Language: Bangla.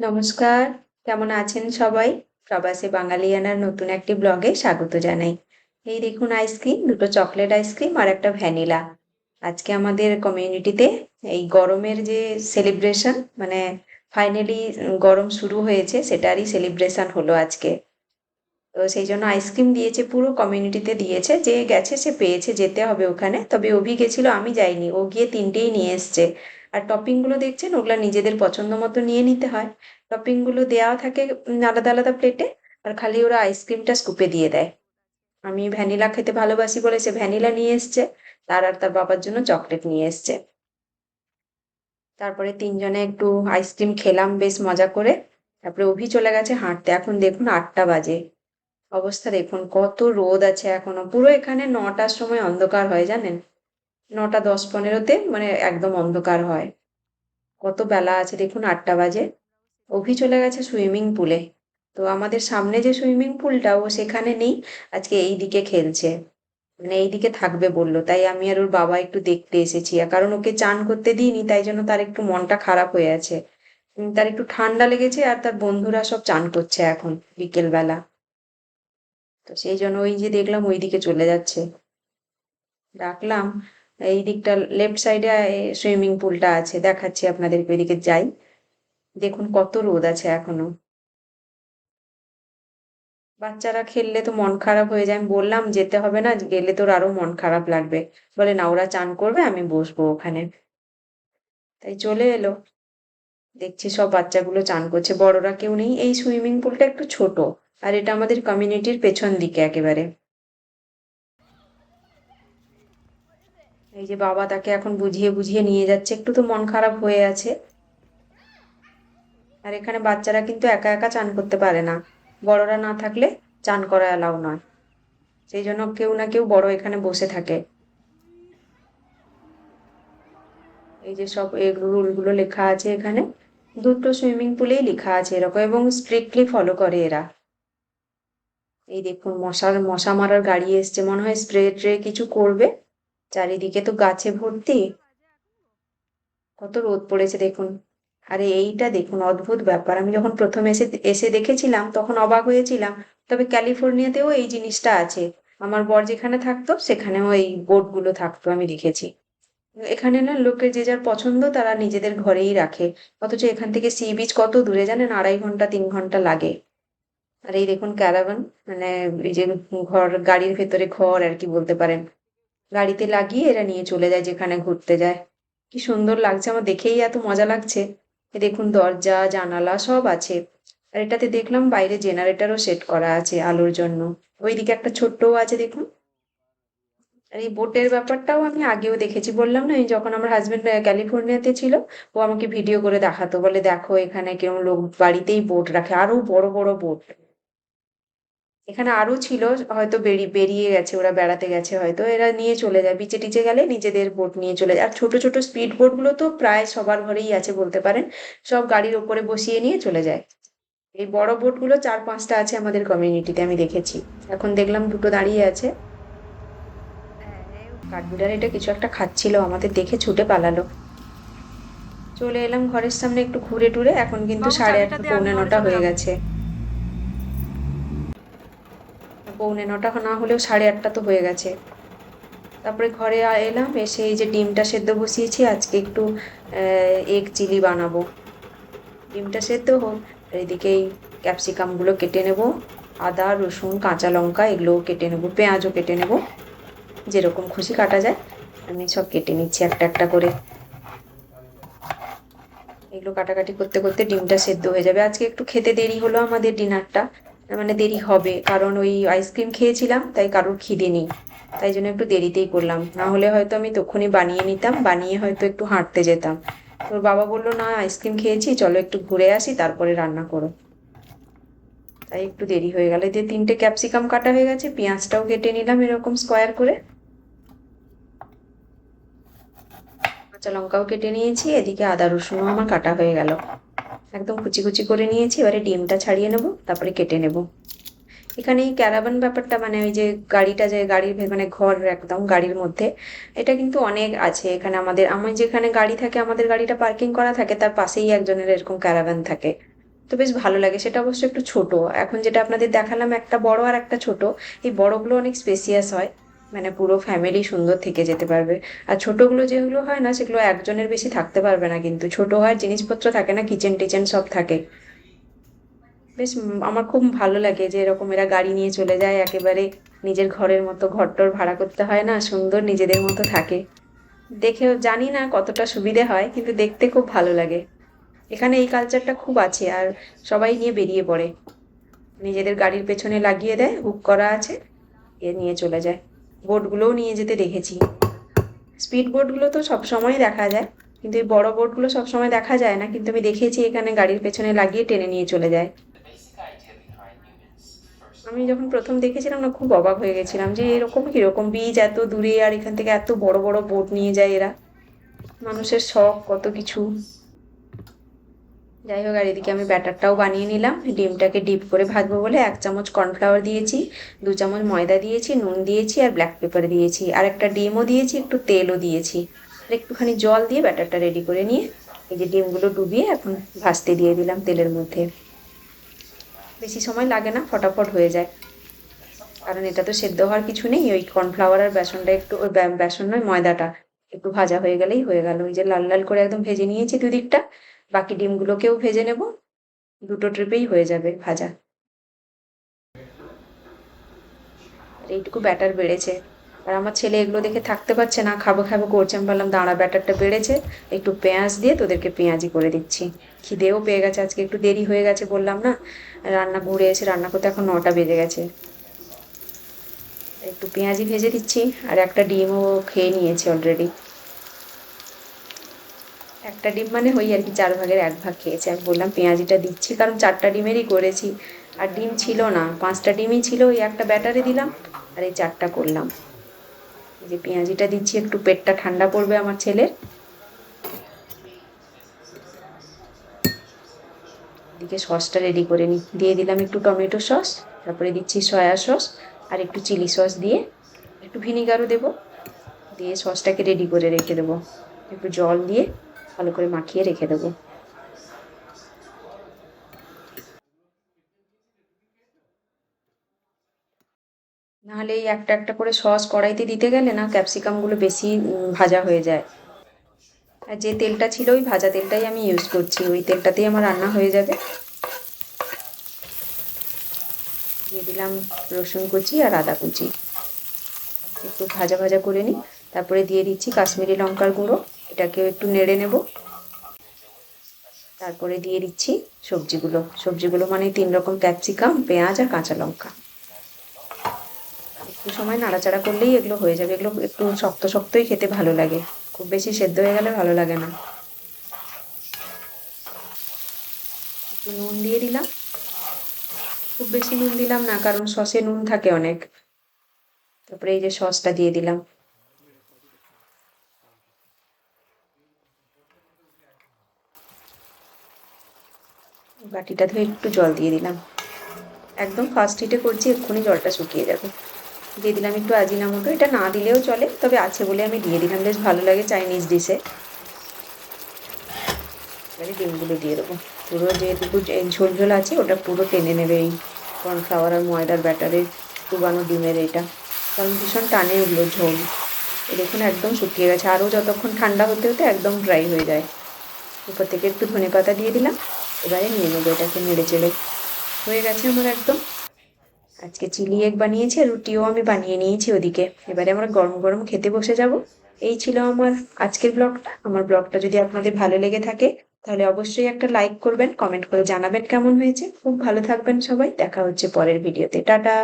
নমস্কার। কেমন আছেন সবাই? প্রবাসী বাঙালিয়ানার নতুন একটি ব্লগে স্বাগত জানাই। এই দেখুন আইসক্রিম দুটো চকলেট আইসক্রিম আর একটা ভ্যানিলা আজকে আমাদের কমিউনিটিতে এই গরমের যে সেলিব্রেশন মানে ফাইনালি গরম শুরু হয়েছে, সেটারই সেলিব্রেশন হলো আজকে। তো সেই জন্য আইসক্রিম দিয়েছে, পুরো কমিউনিটিতে দিয়েছে। যে গেছে, সে পেয়েছে, যেতে হবে ওখানে। তবে অভি গেছিল, আমি যাইনি। ও গিয়ে তিনটেই নিয়ে এসছে। আর টপিংগুলো দেখছেন, ওগুলো নিজেদের পছন্দ মতো নিয়ে নিতে হয়। টপিংগুলো দেওয়া থাকে আলাদা আলাদা প্লেটে আর খালি ওরা আইসক্রিমটা স্কুপে দিয়ে দেয়। আমি ভ্যানিলা খেতে ভালোবাসি বলে সে ভ্যানিলা নিয়ে এসছে, তার আর তার বাবার জন্য চকলেট নিয়ে এসছে। তারপরে তিনজনে একটু আইসক্রিম খেলাম বেশ মজা করে। তারপরে অভি চলে গেছে হাঁটতে। এখন দেখুন আটটা বাজে। অবস্থা দেখুন, কত রোদ আছে এখনও। পুরো এখানে নটার সময় অন্ধকার হয়, জানেন? নটা দশ পনেরোতে মানে একদম অন্ধকার হয়। কত বেলা আছে দেখুন, আটটা বাজে। অভি চলে গেছে সুইমিং পুলে। তো আমাদের সামনে যে সুইমিং পুলটা, ও সেখানে নেই, আজকে এই দিকে খেলছে। মানে এই দিকে থাকবে বলল, তাই আমি আর ওর বাবা একটু দেখতে এসেছি। কারণ ওকে চান করতে দিইনি, তাই জন্য তার একটু মনটা খারাপ হয়ে আছে। তার একটু ঠান্ডা লেগেছে আর তার বন্ধুরা সব চান করছে এখন বিকেল বেলা তো সেই জন্য ওই যে দেখলাম ওই দিকে চলে যাচ্ছে। ডাকলাম এই দিকটা লেফট সাইডে সুইমিং পুলটা আছে, দেখাচ্ছি আপনাদেরকে, ওইদিকে যাই। দেখুন কত রোদ আছে এখনও। বাচ্চারা খেললে তো মন খারাপ হয়ে যায়। আমি বললাম, যেতে হবে না, গেলে তোর আরও মন খারাপ লাগবে। বলে, না, ওরা চান করবে, আমি বসবো ওখানে। তাই চলে এলো। দেখছি সব বাচ্চাগুলো চান করছে। বড়রা কেউ নেই। এই সুইমিং পুলটা একটু ছোট, আর এটা আমাদের কমিউনিটির পেছন দিকে একেবারে। এই যে বাবা তাকে এখন বুঝিয়ে বুঝিয়ে নিয়ে যাচ্ছে, একটু তো মন খারাপ হয়ে আছে। আর এখানে বাচ্চারা কিন্তু একা একা চান করতে পারে না। বড়রা না থাকলে চান করা অ্যালাউ নয়। সেই জন্য কেউ না কেউ বড় এখানে বসে থাকে। এই যে সব রুলগুলো লেখা আছে এখানে। দুটো সুইমিং পুলেই লেখা আছে এরকম, এবং স্ট্রিক্টলি ফলো করে এরা। এই দেখুন, মশার, মশা মারার গাড়ি এসছে। মনে হয় স্প্রে ট্রে কিছু করবে। চারিদিকে তো গাছে ভর্তি। কত রোদ পড়েছে দেখুন। আরে এইটা দেখুন, অদ্ভুত ব্যাপার। আমি যখন প্রথম এসে এসে দেখেছিলাম, তখন অবাক হয়েছিলাম। তবে ক্যালিফোর্নিয়াতেও এই জিনিসটা আছে। আমার বর যেখানে থাকতো, সেখানেও এই বোটগুলো থাকতো আমি দেখেছি। এখানে না লোকের যে যার পছন্দ, তারা নিজেদের ঘরেই রাখে। অথচ এখান থেকে সি বিচ কত দূরে, জানেন? আড়াই ঘণ্টা, তিন ঘণ্টা লাগে। আর এই দেখুন ক্যারাভান মানে এই যে ঘর, গাড়ির ভেতরে ঘর আর কি বলতে পারেন। গাড়িতে লাগিয়ে এরা নিয়ে চলে যায় যেখানে ঘুরতে যায়। কি সুন্দর লাগছে আমার, দেখেই এত মজা লাগছে। দেখুন, দরজা, জানালা সব আছে। আর এটাতে দেখলাম বাইরে জেনারেটারও সেট করা আছে আলোর জন্য। ওইদিকে একটা ছোট্টও আছে, দেখুন। আর এই বোটের ব্যাপারটাও আমি আগেও দেখেছি, বললাম না যখন আমার হাজবেন্ড ক্যালিফোর্নিয়াতে ছিল, ও আমাকে ভিডিও করে দেখাতো, বলে দেখো এখানে কীরকম লোক বাড়িতেই বোট রাখে, আরও বড় বড় বোট। এখানে আরও ছিল হয়তো বেরিয়ে বেরিয়ে গেছে ওরা বেড়াতে গেছে হয়তো এরা নিয়ে চলে যায় বিচে টিচে গেলে নিজেদের বোট নিয়ে চলে যায়। আর ছোট ছোট স্পিড বোটগুলো তো প্রায় সবার ঘরেই আছে বলতে পারেন সব গাড়ির ওপরে বসিয়ে নিয়ে চলে যায়। এই বড় বোটগুলো চার পাঁচটা আছে আমাদের কমিউনিটিতে আমি দেখেছি। এখন দেখলাম দুটো দাঁড়িয়ে আছে। কাঠবিড়াল এটা কিছু একটা খাচ্ছিল আমাদের দেখে ছুটে পালালো। চলে এলাম ঘরের সামনে একটু ঘুরে টুরে এখন কিন্তু সাড়ে আটটা পৌনে নটা হয়ে গেছে। পৌনে নটা না হলেও সাড়ে আটটা তো হয়ে গেছে। তারপরে ঘরে এলাম, এসে এই যে ডিমটা সেদ্ধ বসিয়েছি, আজকে একটু এগ চিলি বানাবো। ডিমটা সেদ্ধ হোক, এদিকে এই ক্যাপসিকামগুলো কেটে নেব, আদা, রসুন, কাঁচা লঙ্কা, এগুলোও কেটে নেব, পেঁয়াজও কেটে নেব, যেরকম খুশি কাটা যায়, আমি সব কেটে নিচ্ছি একটা একটা করে। এগুলো কাটাকাটি করতে করতে ডিমটা সেদ্ধ হয়ে যাবে। আজকে একটু খেতে দেরি হলো আমাদের ডিনারটা। মানে দেরি হবে। কারণ ওই আইসক্রিম খেয়েছিলাম, তাই কারোর খিদে নেই। তাই জন্য একটু দেরিতেই করলাম। না হলে হয়তো আমি তখনই বানিয়ে নিতাম, বানিয়ে হয়তো একটু হাঁটতে যেতাম। তোর বাবা বলল, না আইসক্রিম খেয়েছি, চলো একটু ঘুরে আসি, তারপরে রান্না করো। তাই একটু দেরি হয়ে গেল। যে তিনটে ক্যাপসিকাম কাটা হয়ে গেছে, পেঁয়াজটাও কেটে নিলাম এরকম স্কোয়ার করে। কাঁচা লঙ্কাও কেটে নিয়েছি, এদিকে আদা রসুনও আমার কাটা হয়ে গেল। একদম কুচি কুচি করে নিয়েছি, এবারে ডিমটা ছাড়িয়ে নেব, তারপরে কেটে নেব। এখানে এই ক্যারাভান ব্যাপারটা মানে ওই যে গাড়িটা যে গাড়ির মানে ঘর একদম গাড়ির মধ্যে, এটা কিন্তু অনেক আছে। এখানে আমাদের, আমার যেখানে গাড়ি থাকে, আমাদের গাড়িটা পার্কিং করা থাকে, তার পাশেই একজনের এরকম ক্যারাবান থাকে। তো বেশ ভালো লাগে, সেটা অবশ্য একটু ছোট। এখন যেটা আপনাদের দেখালাম, একটা বড় আর একটা ছোট। এই বড়গুলো অনেক স্পেসিয়াস হয়। মানে পুরো ফ্যামিলি সুন্দর থেকে যেতে পারবে। আর ছোটগুলো যেগুলো হয় না, সেগুলো একজনের বেশি থাকতে পারবে না কিন্তু। ছোট হয় জিনিসপত্র থাকে না কিচেন টিচেন সব থাকে। বেশ আমার খুব ভালো লাগে যে এরকম এরা গাড়ি নিয়ে চলে যায়, একেবারে নিজের ঘরের মতো ঘরটর ভাড়া করতে হয় না, সুন্দর নিজেদের মতো থাকে। দেখেও জানি না কতটা সুবিধে হয়, কিন্তু দেখতে খুব ভালো লাগে। এখানে এই কালচারটা খুব আছে, আর সবাই নিয়ে বেরিয়ে পড়ে। নিজেদের গাড়ির পেছনে লাগিয়ে দেয় বুক করা আছে, এ নিয়ে চলে যায়। বোটগুলোও নিয়ে যেতে দেখেছি। স্পিড বোটগুলো তো সবসময় দেখা যায়, কিন্তু এই বড় বোটগুলো সবসময় দেখা যায় না, কিন্তু আমি দেখেছি এখানে গাড়ির পেছনে লাগিয়ে টেনে নিয়ে চলে যায়। আমি যখন প্রথম দেখেছিলাম না, খুব অবাক হয়ে গেছিলাম যে এরকম কীরকম বীজ এত দূরে আর এখান থেকে এত বড় বড় বোট নিয়ে যায় এরা। মানুষের শখ, কত কিছু। যাই হোক, আর এদিকে আমি ব্যাটারটাও বানিয়ে নিলাম। ডিমটাকে ডিপ করে ভাজবো বলে এক চামচ কর্নফ্লাওয়ার দিয়েছি, দু চামচ ময়দা দিয়েছি, নুন দিয়েছি আর ব্ল্যাক পেপার দিয়েছি। আর একটা ডিমও দিয়েছি, একটু তেলও দিয়েছি। আর একটুখানি জল দিয়ে ব্যাটারটা রেডি করে নিয়ে এই যে ডিমগুলো ডুবিয়ে এখন ভাজতে দিয়ে দিলাম তেলের মধ্যে। বেশি সময় লাগে না, ফটাফট হয়ে যায়। কারণ এটা তো সেদ্ধ হওয়ার কিছু নেই, ওই কর্নফ্লাওয়ার আর বেসনটা একটু, ওই বেসন নয়, ময়দাটা একটু ভাজা হয়ে গেলেই হয়ে গেল। ওই যে লাল লাল করে একদম ভেজে নিয়েছি দুদিকটা। বাকি ডিমগুলোকেও ভেজে নেব। দুটো ট্রিপেই হয়ে যাবে ভাজা। এইটুকু ব্যাটার বেড়েছে। আর আমার ছেলে এগুলো দেখে থাকতে পারছে না, খাব খাব করছে। আমি বললাম দাঁড়া, ব্যাটারটা বেড়েছে। একটু পেঁয়াজ দিয়ে তোদেরকে পেঁয়াজি করে দিচ্ছি। খিদেও পেয়ে গেছে, আজকে একটু দেরি হয়ে গেছে বললাম না। রান্না ঘুরে এসে, রান্না করতে এখন নটা বেজে গেছে। একটু পেঁয়াজি ভেজে দিচ্ছি, আর একটা ডিমও খেয়ে নিয়েছে অলরেডি একটা ডিম মানে ওই আর কি চার ভাগের এক ভাগ খেয়েছে। আমি বললাম, পেঁয়াজিটা দিচ্ছি, কারণ চারটা ডিমেরই করেছি। আর ডিম ছিল না, পাঁচটা ডিমই ছিল, ওই একটা ব্যাটারে দিলাম, আর এই চারটা করলাম। যে পেঁয়াজিটা দিচ্ছি, একটু পেটটা ঠান্ডা পড়বে আমার ছেলের। এদিকে সসটা রেডি করে নিই দিয়ে দিলাম একটু টমেটো সস, তারপরে দিচ্ছি সয়া সস, আর একটু চিলি সস দিয়ে একটু ভিনিগারও দেবো। দিয়ে সসটাকে রেডি করে রেখে দেবো। একটু জল দিয়ে ভালো করে মাখিয়ে রেখে দেবো। নাহলে এই একটা একটা করে সস কড়াইতে দিতে গেলে না ক্যাপসিকামগুলো বেশি ভাজা হয়ে যায়। আর যে তেলটা ছিল ওই ভাজা তেলটাই আমি ইউজ করছি। ওই তেলটাতেই আমার রান্না হয়ে যাবে। দিয়ে দিলাম রসুন কুচি আর আদা কুচি। একটু ভাজা ভাজা করে নিই। তারপরে দিয়ে দিচ্ছি কাশ্মীরি লঙ্কার গুঁড়ো। এটাকেও একটু নেড়ে নেব। তারপরে দিয়ে দিচ্ছি সবজিগুলো। সবজিগুলো মানে তিন রকম ক্যাপসিকাম, পেঁয়াজ আর কাঁচা লঙ্কা। একটু সময় নাড়াচাড়া করলেই এগুলো হয়ে যাবে। এগুলো একটু শক্ত শক্তই খেতে ভালো লাগে। খুব বেশি সেদ্ধ হয়ে গেলে ভালো লাগে না। একটু নুন দিয়ে দিলাম। খুব বেশি নুন দিলাম না, কারণ সসে নুন থাকে অনেক। তারপরে এই যে সসটা দিয়ে দিলাম। বাটিটা ধুয়ে একটু জল দিয়ে দিলাম। একদম ফার্স্ট হিটে করছি, এক্ষুনি জলটা শুকিয়ে যাবে। দিয়ে দিলাম একটু আজিনামোটো। এটা না দিলেও চলে, তবে আছে বলে আমি দিয়ে দিলাম। বেশ ভালো লাগে চাইনিজ ডিশে এবারে ডিমগুলো দিয়ে দেবো। পুরো যেটুকু ঝোল ঝোল আছে, ওটা পুরো টেনে নেবে এই কর্নফ্লাওয়ার আর ময়দার ব্যাটারে ডুবানো ডিমের এটা। কারণ ভীষণ টানে ওগুলো ঝোল। দেখুন একদম শুকিয়ে গেছে। আরও যতক্ষণ ঠান্ডা হতে হতে একদম ড্রাই হয়ে যায়। উপর থেকে একটু ধনে পাতা দিয়ে দিলাম। এবারে নিয়ে নেব, এটাকে নেড়ে চেড়ে। হয়ে গেছে আমার একদম। আজকে চিলি এগ বানিয়েছি আর রুটিও আমি বানিয়ে নিয়েছি ওদিকে। এবারে আমরা গরম গরম খেতে বসে যাব। এই ছিল আমার আজকের ব্লগটা। আমার ব্লগটা যদি আপনাদের ভালো লেগে থাকে, তাহলে অবশ্যই একটা লাইক করবেন, কমেন্ট করে জানাবেন কেমন হয়েছে। খুব ভালো থাকবেন সবাই। দেখা হচ্ছে পরের ভিডিওতে। টাটা!